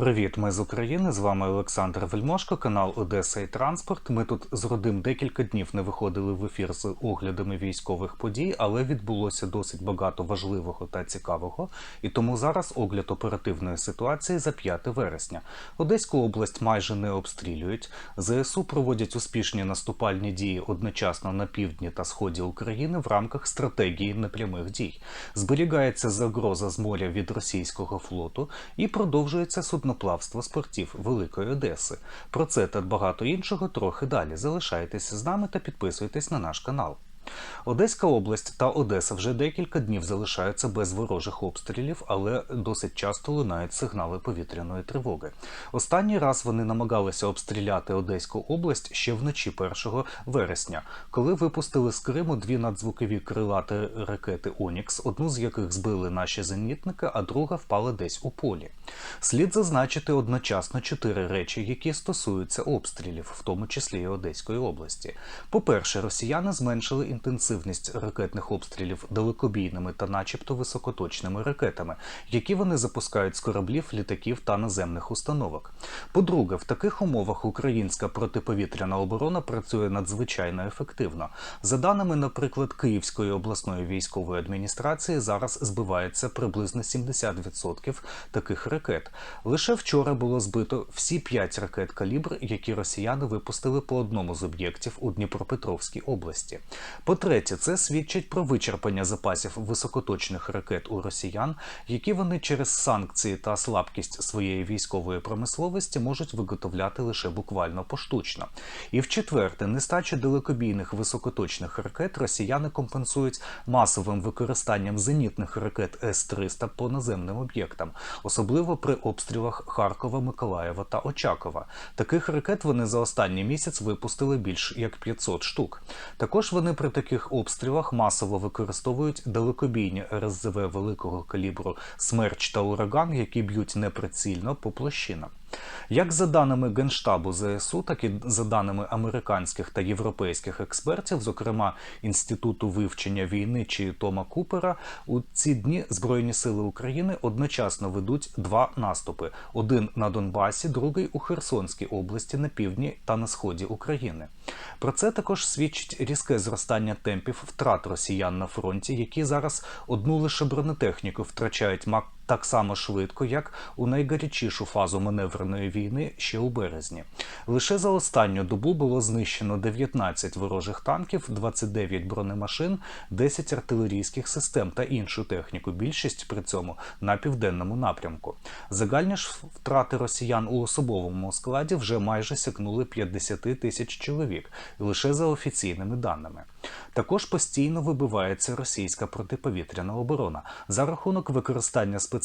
Привіт, ми з України. З вами Олександр Вельмошко, канал Одеса і Транспорт. Ми тут з родим декілька днів не виходили в ефір з оглядами військових подій, але відбулося досить багато важливого та цікавого. І тому зараз огляд оперативної ситуації за 5 вересня. Одеську область майже не обстрілюють. ЗСУ проводять успішні наступальні дії одночасно на півдні та сході України в рамках стратегії непрямих дій. Зберігається загроза з моря від російського флоту і продовжується судноплавство з спортів Великої Одеси. Про це та багато іншого трохи далі. Залишайтеся з нами та підписуйтесь на наш канал. Одеська область та Одеса вже декілька днів залишаються без ворожих обстрілів, але досить часто лунають сигнали повітряної тривоги. Останній раз вони намагалися обстріляти Одеську область ще вночі 1 вересня, коли випустили з Криму дві надзвукові крилаті ракети Онікс, одну з яких збили наші зенітники, а друга впала десь у полі. Слід зазначити одночасно чотири речі, які стосуються обстрілів, в тому числі і Одеської області. По-перше, росіяни зменшили інтенсивність ракетних обстрілів далекобійними та, начебто, високоточними ракетами, які вони запускають з кораблів, літаків та наземних установок. По-друге, в таких умовах українська протиповітряна оборона працює надзвичайно ефективно. За даними, наприклад, Київської обласної військової адміністрації, зараз збивається приблизно 70% таких ракет. Лише вчора було збито всі п'ять ракет калібр, які росіяни випустили по одному з об'єктів у Дніпропетровській області. По-третє, це свідчить про вичерпання запасів високоточних ракет у росіян, які вони через санкції та слабкість своєї військової промисловості можуть виготовляти лише буквально поштучно. І в-четверте, нестачу далекобійних високоточних ракет росіяни компенсують масовим використанням зенітних ракет С-300 по наземним об'єктам, особливо при обстрілах Харкова, Миколаєва та Очакова. Таких ракет вони за останній місяць випустили більш як 500 штук. Також вони при таких обстрілах масово використовують далекобійні РСЗВ великого калібру Смерч та Ураган, які б'ють неприцільно по площинам. Як за даними Генштабу ЗСУ, так і за даними американських та європейських експертів, зокрема Інституту вивчення війни чи Тома Купера, у ці дні Збройні сили України одночасно ведуть два наступи: один на Донбасі, другий у Херсонській області на півдні та на сході України. Про це також свідчить різке зростання темпів втрат росіян на фронті, які зараз одну лише бронетехніку втрачають мак так само швидко, як у найгарячішу фазу маневреної війни ще у березні. Лише за останню добу було знищено 19 ворожих танків, 29 бронемашин, 10 артилерійських систем та іншу техніку. Більшість при цьому на південному напрямку. Загальні ж втрати росіян у особовому складі вже майже сягнули 50 тисяч чоловік лише за офіційними даними. Також постійно вибивається російська протиповітряна оборона за рахунок використання спеціальних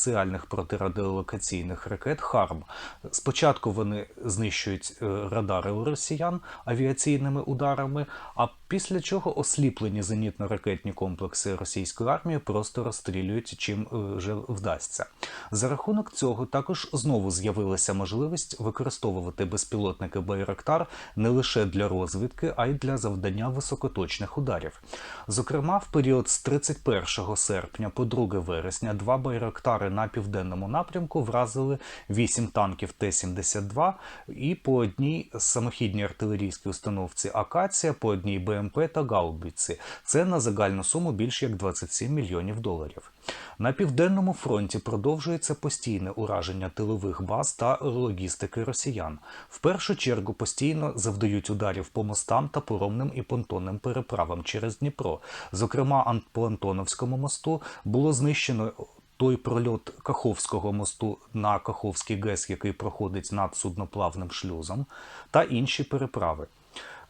протирадіолокаційних ракет ХАРМ. Спочатку вони знищують е, радари у росіян авіаційними ударами, а після чого осліплені зенітно-ракетні комплекси російської армії просто розстрілюють чим е, вже вдасться. За рахунок цього також знову з'явилася можливість використовувати безпілотники Байрактар не лише для розвідки, а й для завдання високоточних ударів. Зокрема, в період з 31 серпня по 2 вересня два байрактари на південному напрямку вразили 8 танків Т-72 і по одній самохідній артилерійській установці Акація, по одній БМП та Гаубіці. Це на загальну суму більш як 27 мільйонів доларів. На південному фронті продовжується постійне ураження тилових баз та логістики росіян. В першу чергу постійно завдають ударів по мостам та поромним і понтонним переправам через Дніпро. Зокрема, по Антоновському мосту було знищено. Той прольот Каховського мосту на Каховський ГЕС, який проходить над судноплавним шлюзом, та інші переправи.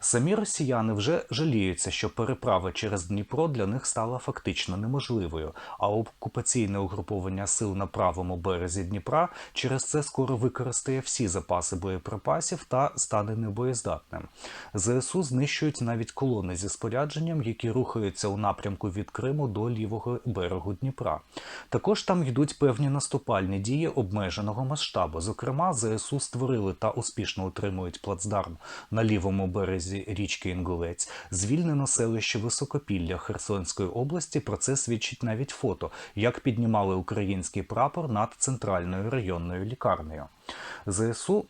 Самі росіяни вже жаліються, що переправа через Дніпро для них стала фактично неможливою, а окупаційне угруповання сил на правому березі Дніпра через це скоро використає всі запаси боєприпасів та стане небоєздатним. ЗСУ знищують навіть колони зі спорядженням, які рухаються у напрямку від Криму до лівого берегу Дніпра. Також там йдуть певні наступальні дії обмеженого масштабу. Зокрема, ЗСУ створили та успішно утримують плацдарм на лівому березі березі річки Інгулець звільнено селище Високопілля Херсонської області. Про це свідчить навіть фото, як піднімали український прапор над центральною районною лікарнею. ЗСУ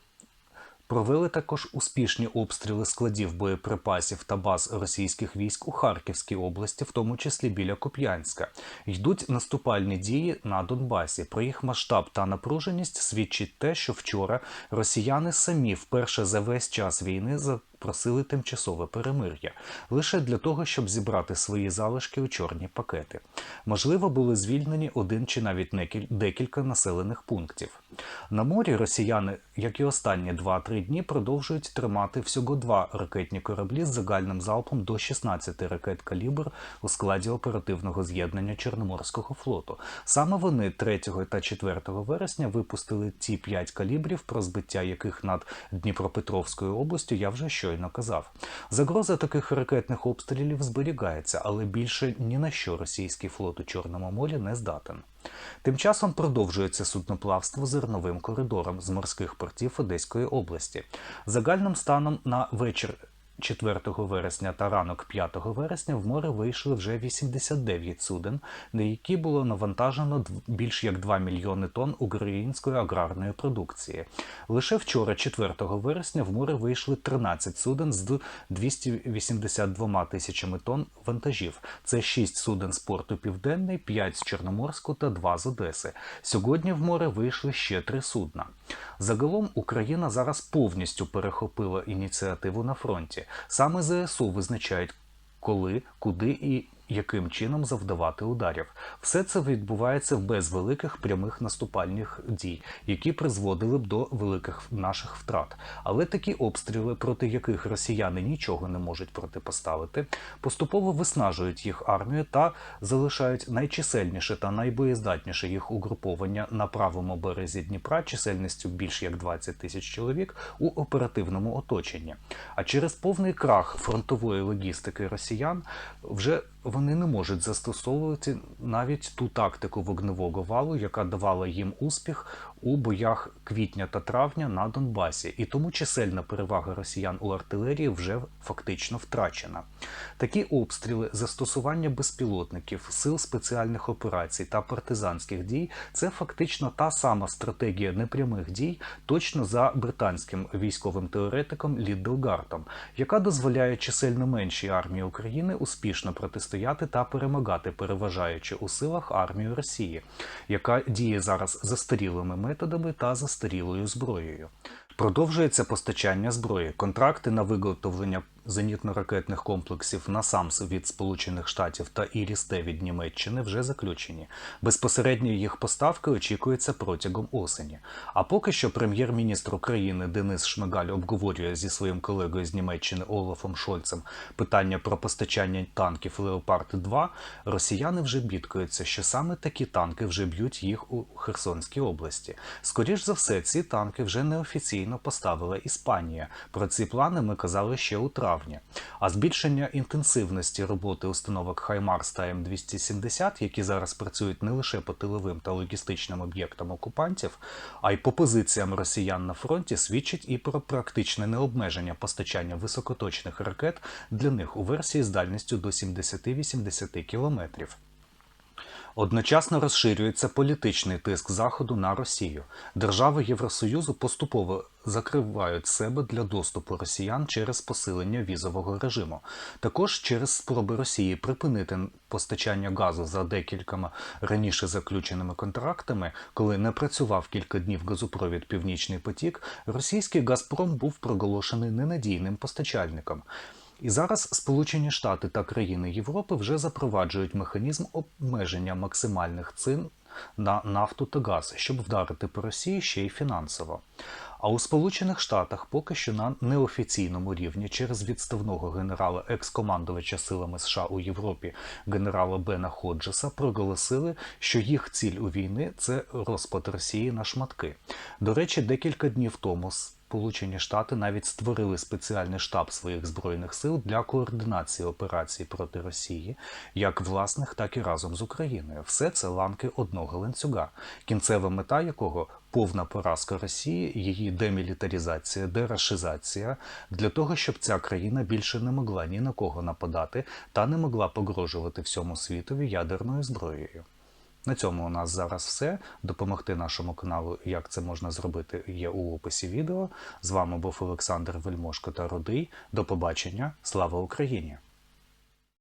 Провели також успішні обстріли складів боєприпасів та баз російських військ у Харківській області, в тому числі біля Куп'янська. Йдуть наступальні дії на Донбасі. Про їх масштаб та напруженість свідчить те, що вчора росіяни самі вперше за весь час війни запросили тимчасове перемир'я лише для того, щоб зібрати свої залишки у чорні пакети. Можливо, були звільнені один чи навіть декілька населених пунктів. На морі росіяни, як і останні 2-3 дні, продовжують тримати всього два ракетні кораблі з загальним залпом до 16 ракет калібр у складі оперативного з'єднання Чорноморського флоту. Саме вони 3 та 4 вересня випустили ті 5 калібрів, про збиття яких над Дніпропетровською областю я вже щойно казав. Загроза таких ракетних обстрілів зберігається, але більше ні на що російський флот у Чорному морі не здатен. Тим часом продовжується судноплавство зерновим коридором з морських портів Одеської області. Загальним станом на вечір 4 вересня та ранок 5 вересня в море вийшли вже 89 суден, на які було навантажено більш як 2 мільйони тонн української аграрної продукції. Лише вчора, 4 вересня, в море вийшли 13 суден з 282 тисячами тонн вантажів. Це 6 суден з порту Південний, 5 з Чорноморську та 2 з Одеси. Сьогодні в море вийшли ще 3 судна. Загалом Україна зараз повністю перехопила ініціативу на фронті. Саме ЗСУ визначають, коли, куди і яким чином завдавати ударів. Все це відбувається без великих прямих наступальних дій, які призводили б до великих наших втрат. Але такі обстріли, проти яких росіяни нічого не можуть протипоставити, поступово виснажують їх армію та залишають найчисельніше та найбоєздатніше їх угруповання на правому березі Дніпра чисельністю більш як 20 тисяч чоловік у оперативному оточенні. А через повний крах фронтової логістики росіян вже вони не можуть застосовувати навіть ту тактику вогневого валу, яка давала їм успіх у боях квітня та травня на Донбасі, і тому чисельна перевага росіян у артилерії вже фактично втрачена. Такі обстріли, застосування безпілотників, сил спеціальних операцій та партизанських дій це фактично та сама стратегія непрямих дій, точно за британським військовим теоретиком Лідделгартом, яка дозволяє чисельно меншій армії України успішно протистояти та перемагати, переважаючи у силах армію Росії, яка діє зараз застарілими методами та застарілою зброєю. Продовжується постачання зброї. Контракти на виготовлення зенітно-ракетних комплексів «Насамс» від Сполучених Штатів та «Ірісте» від Німеччини вже заключені. Безпосередньо їх поставки очікується протягом осені. А поки що прем'єр-міністр України Денис Шмигаль обговорює зі своїм колегою з Німеччини Олафом Шольцем питання про постачання танків Леопард 2 росіяни вже бідкаються, що саме такі танки вже б'ють їх у Херсонській області. Скоріш за все, ці танки вже неофіційно поставила Іспанія. Про ці плани ми казали ще у травні. А збільшення інтенсивності роботи установок Хаймарс та М270, які зараз працюють не лише по тиловим та логістичним об'єктам окупантів, а й по позиціям росіян на фронті, свідчить і про практичне необмеження постачання високоточних ракет для них у версії з дальністю до 70-80 кілометрів. Одночасно розширюється політичний тиск Заходу на Росію. Держави Євросоюзу поступово закривають себе для доступу росіян через посилення візового режиму. Також через спроби Росії припинити постачання газу за декількома раніше заключеними контрактами, коли не працював кілька днів газопровід Північний потік, російський Газпром був проголошений ненадійним постачальником. І зараз Сполучені Штати та країни Європи вже запроваджують механізм обмеження максимальних цін на нафту та газ, щоб вдарити по Росії ще й фінансово. А у Сполучених Штатах поки що на неофіційному рівні через відставного генерала екс-командувача силами США у Європі генерала Бена Ходжеса проголосили, що їх ціль у війни це розпад Росії на шматки. До речі, декілька днів тому Сполучені Штати навіть створили спеціальний штаб своїх збройних сил для координації операцій проти Росії, як власних, так і разом з Україною. Все це ланки одного ланцюга, кінцева мета якого повна поразка Росії, її демілітаризація, дерашизація для того, щоб ця країна більше не могла ні на кого нападати та не могла погрожувати всьому світові ядерною зброєю. На цьому у нас зараз все. Допомогти нашому каналу, як це можна зробити, є у описі відео. З вами був Олександр Вельмошко та Рудий. До побачення. Слава Україні!